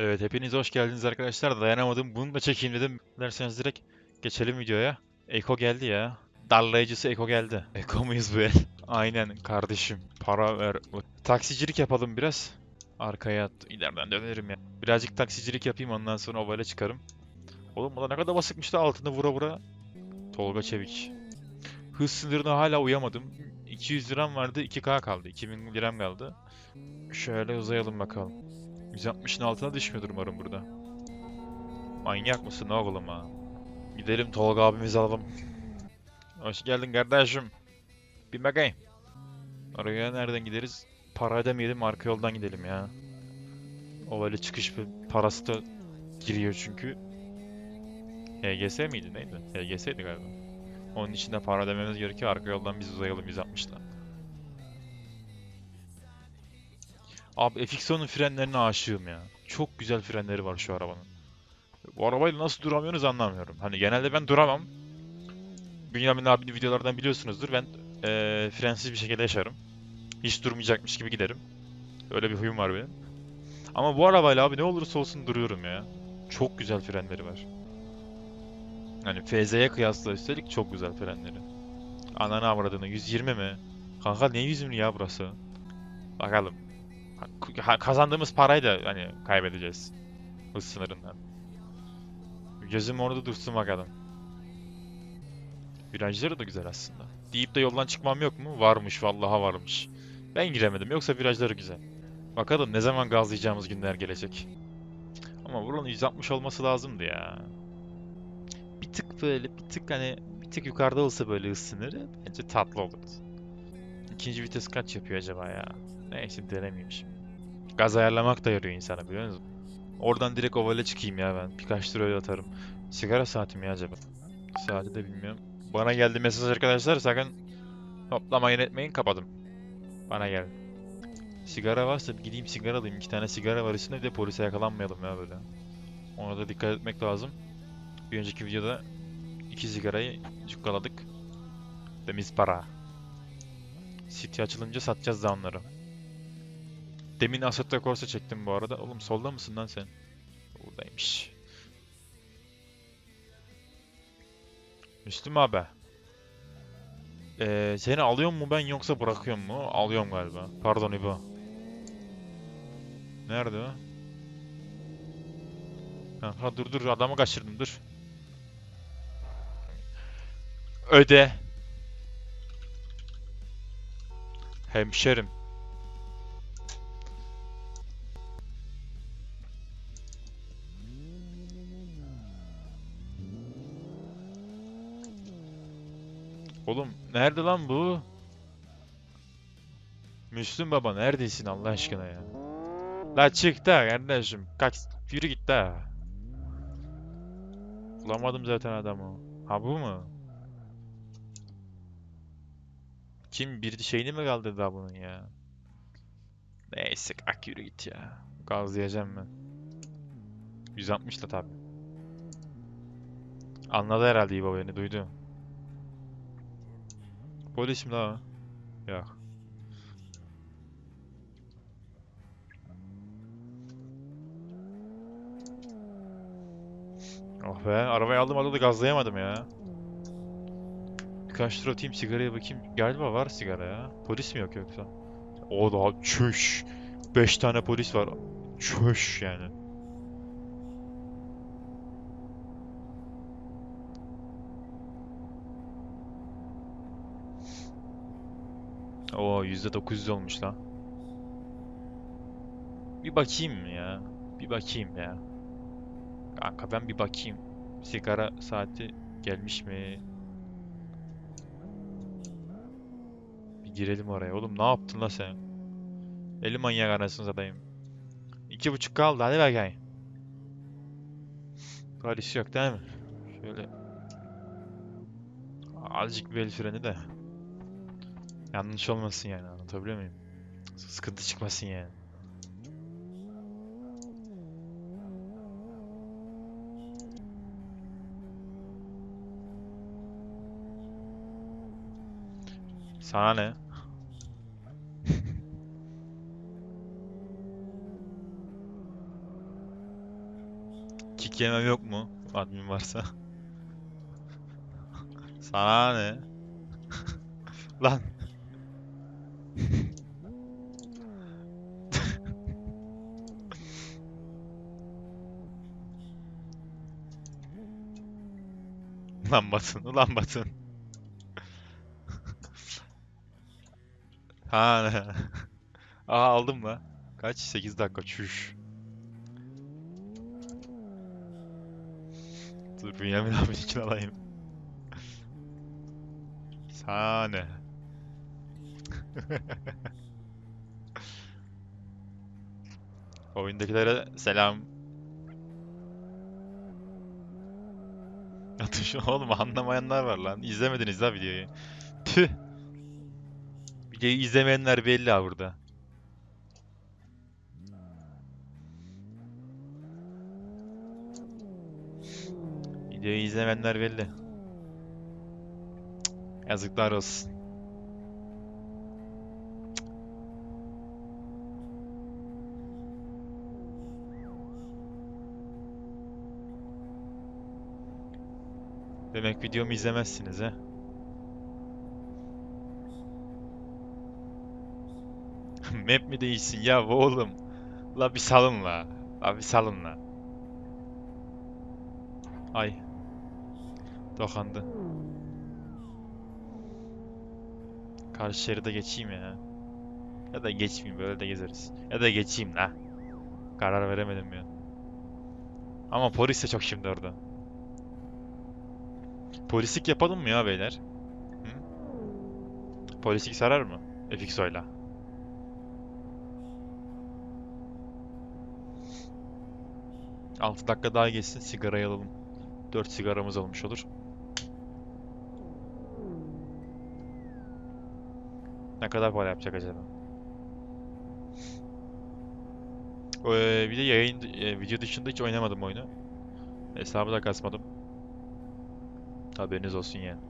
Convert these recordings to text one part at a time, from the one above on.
Evet hepiniz hoş geldiniz arkadaşlar. Dayanamadım. Bunu da çekeyim dedim. Derseniz direkt geçelim videoya. Eko geldi ya. Darlayıcısı Eko geldi. Eko muyuz bu el? Aynen kardeşim. Para ver. Taksicilik yapalım biraz. Arkaya at. İleriden dönerim ya. Birazcık taksicilik yapayım ondan sonra ovale çıkarım. Oğlum bu da ne kadar basıkmış da altında vura vura. Tolga Çevik. Hız sınırına hala uyamadım. 200 liram vardı 2K kaldı. 2000 liram kaldı. Şöyle uzayalım bakalım. 160'ın altına düşmüyordur umarım burada. Manyak mısın oğlum ha? Gidelim Tolga abimizi alalım. Hoş geldin kardeşim. Bir bakayım. Oraya nereden gideriz? Para ödemeyelim arka yoldan gidelim ya. O böyle çıkış parası da giriyor çünkü. HGS miydi neydi? HGS'ydi galiba. Onun için de para ödememiz gerekiyor. Arka yoldan biz uzayalım 160'la. Abi FXO'nun frenlerine aşığım ya. Çok güzel frenleri var şu arabanın. Bu arabayla nasıl duramıyorsunuz anlamıyorum. Hani genelde ben duramam. Bünyamin abinin videolardan biliyorsunuzdur. Ben eee, frensiz bir şekilde yaşarım. Hiç durmayacakmış gibi giderim. Öyle bir huyum var benim. Ama bu arabayla abi ne olursa olsun duruyorum ya. Çok güzel frenleri var. Hani FZ'ye kıyasla üstelik çok güzel frenleri. Ananı avradını 120 mi? Kanka ne 120 ya burası? Bakalım. Kazandığımız parayı da hani kaybedeceğiz. Hız sınırından. Gözüm orada dursun bakalım. Virajları da güzel aslında. Deyip de yoldan çıkmam yok mu? Varmış vallahi varmış. Ben giremedim yoksa virajları güzel. Bakalım ne zaman gazlayacağımız günler gelecek. Ama buranın 160 olması lazımdı ya. Bir tık böyle bir tık hani bir tık yukarıda olsa böyle hız sınırı bence tatlı olurdu. İkinci vites kaç yapıyor acaba ya? Neyse denemeyeyim şimdi. Gaz ayarlamak da yarıyor insana biliyor musun? Oradan direkt ovale çıkayım ya ben. Birkaç lira öyle atarım. Sigara saatim ya acaba? Saati de bilmiyorum. Bana geldi mesaj arkadaşlar sakın toplamayın etmeyin kapadım. Bana geldi. Sigara varsa gideyim sigara alayım. İki tane sigara var üstünde de polise yakalanmayalım ya böyle. Ona da dikkat etmek lazım. Bir önceki videoda iki sigarayı cukkaladık. Temiz para. City açılınca satacağız da onları. Demin Assetto Corsa çektim bu arada. Oğlum solda mısın lan sen? Buradaymış. Müslüm abi. Ee, seni alıyor mu ben yoksa bırakıyor mu? Alıyorum galiba. Pardon İbo. Nerede o? Ha dur dur adamı kaçırdım dur. Öde. Hemşerim. Nerede lan bu? Müslüm baba neredesin Allah aşkına ya? La çık da kardeşim. Kaç yürü git da. Bulamadım zaten adamı. Ha bu mu? Kim bir şeyini mi kaldırdı bunun ya? Neyse ak yürü git ya. Gazlayacağım ben. 160 da tabi. Anladı herhalde İbo beni duydu. Polis mi la? Yok. Oh be arabayı aldım aldım da gazlayamadım ya. Birkaç tur atayım sigaraya bakayım. Galiba var sigara ya. Polis mi yok yoksa? O da çüş. 5 tane polis var. Çüş yani. Oo %900 olmuş lan. Bir bakayım ya. Bir bakayım ya. Kanka ben bir bakayım. Sigara saati gelmiş mi? Bir girelim oraya. Oğlum ne yaptın la sen? Eli manyak anasını satayım. İki buçuk kaldı hadi bakayım. Polis yok değil mi? Şöyle. Azıcık bir el freni de. Yanlış olmasın yani anlatabiliyor muyum? Sıkıntı çıkmasın yani. Sana ne? Kick yemem yok mu? Admin varsa. Sana ne? Lan. Ulan Batın, ulan Batın. Ha? Aa aldım la. Kaç? 8 dakika çüş. Dur Bünyamin abi için alayım. Sahne. Oyundakilere selam. Atış oğlum anlamayanlar var lan. İzlemediniz la videoyu. Tüh. Videoyu izlemeyenler belli ha burada. Videoyu izlemeyenler belli. Yazıklar olsun. Demek videomu izlemezsiniz he? Map mi değişsin ya oğlum? La bir salın la. La bir salın la. Ay. Dokandı. Karşı şeride geçeyim ya. Ya da geçmeyeyim böyle de gezeriz. Ya da geçeyim la. Karar veremedim ya. Ama polis de çok şimdi orada. Polislik yapalım mı ya beyler? Hı? Polislik sarar mı? FXO'yla. Altı dakika daha geçsin sigarayı alalım. 4 sigaramız olmuş olur. Ne kadar para yapacak acaba? Ee, bir de yayın e, video dışında hiç oynamadım oyunu. Hesabı da kasmadım. Haberiniz olsun yani.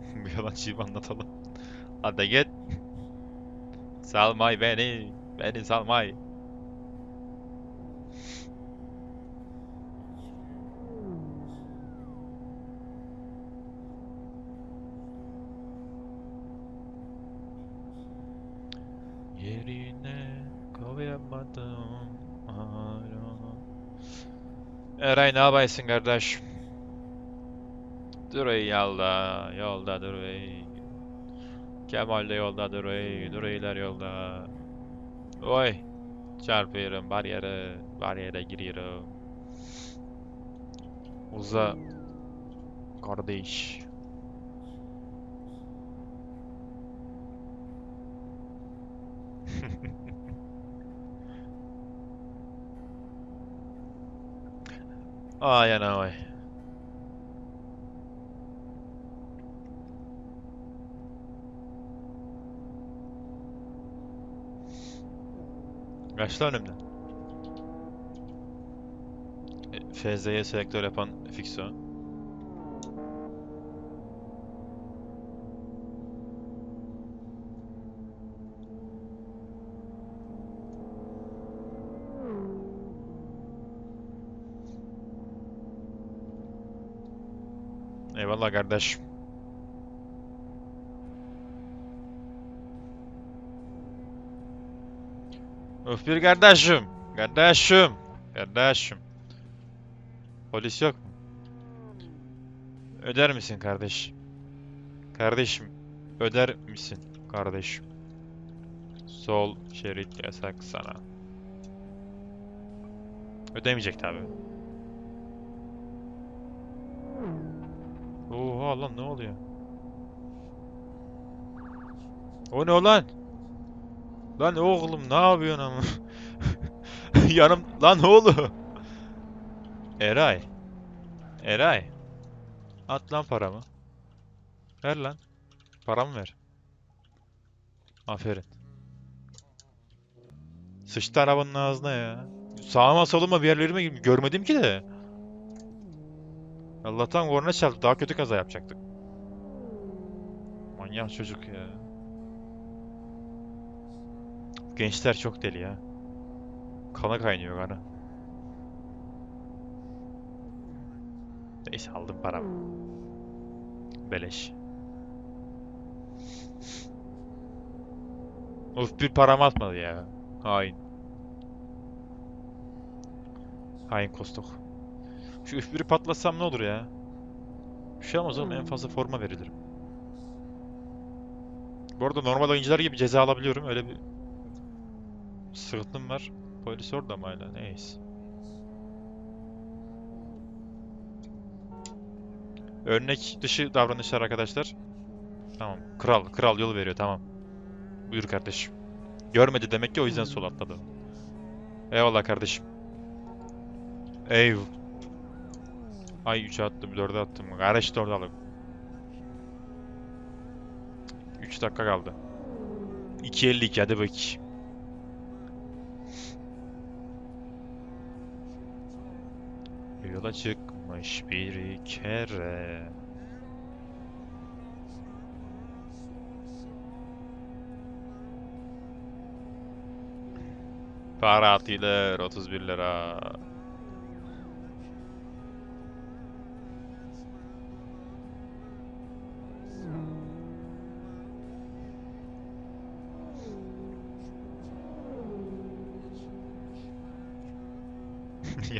Bu yalancıyı anlatalım. Hadi git. Salmay beni. Beni salmay. Eray ne yapıyorsun kardeş? Duray yolda, yolda Duray. Kemal de yolda Duray, Duraylar yolda. Oy, çarpıyorum bariyere, bariyere giriyorum. Uza, kardeş. Ay ana ay. Kaçtı önümden. E, FZ'ye selektör yapan Fixo. Eyvallah kardeş. Öf bir kardeşim. Kardeşim. Kardeşim. Polis yok mu? Öder misin kardeş? Kardeşim. Öder misin kardeşim? Sol şerit yasak sana. Ödemeyecek tabi. Oha lan ne oluyor? O ne lan? Lan oğlum ne yapıyorsun ama? Yanım lan oğlum. Eray. Eray. At lan paramı. Ver lan. Paramı ver. Aferin. Sıçtı arabanın ağzına ya. Sağıma soluma bir yerlerime. Görmedim ki de. Allah'tan korna çaldı. Daha kötü kaza yapacaktık. Manyak çocuk ya. gençler çok deli ya. Kana kaynıyor kanı. Neyse aldım paramı. Beleş. Of bir param atmadı ya. Hain. Hain kostok. Şu üf patlatsam ne olur ya? Bir şey olmaz oğlum en fazla forma verilirim. Bu arada normal oyuncular gibi ceza alabiliyorum. Öyle bir sıkıntım var. Polis orada mı hala? Neyse. Örnek dışı davranışlar arkadaşlar. Tamam. Kral, kral yol veriyor tamam. Buyur kardeşim. Görmedi demek ki o yüzden sol atladı. Eyvallah kardeşim. Eyv. Ay 3'e attım, 4'e attım. De orada 3 dakika kaldı. 2.52 hadi bakayım. Yola çıkmış bir kere. Para atılır 31 lira.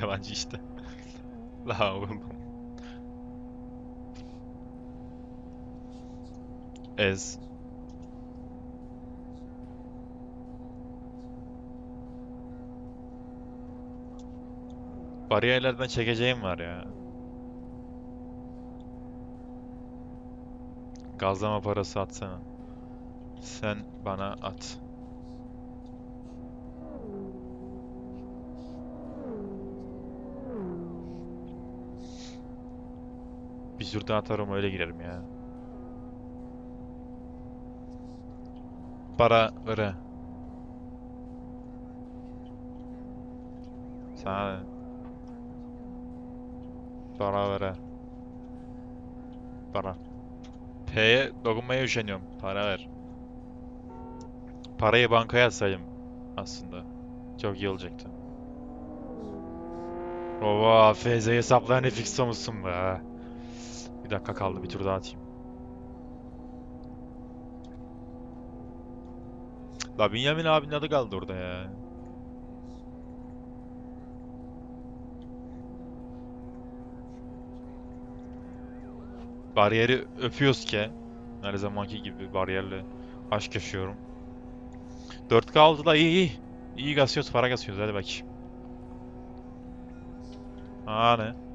Yalancı işte. La oğlum. Ez. Bariyerlerden çekeceğim var ya. Gazlama parası atsana. Sen bana at. Daha atarım öyle girerim ya. Para ırı. Sana? Para ırı. Para. P'ye dokunmaya üşeniyorum. Para ver. Parayı bankaya atsaydım aslında. Çok iyi olacaktı. Ova, FZ hesaplarını fix olmuşsun be. Bir dakika kaldı bir tur daha atayım. La Bünyamin abinin adı kaldı orada ya. Bariyeri öpüyoruz ki. Her zamanki gibi bariyerle aşk yaşıyorum. 4K oldu da iyi iyi. İyi kasıyoruz, para kasıyoruz hadi bakayım. Aa ne?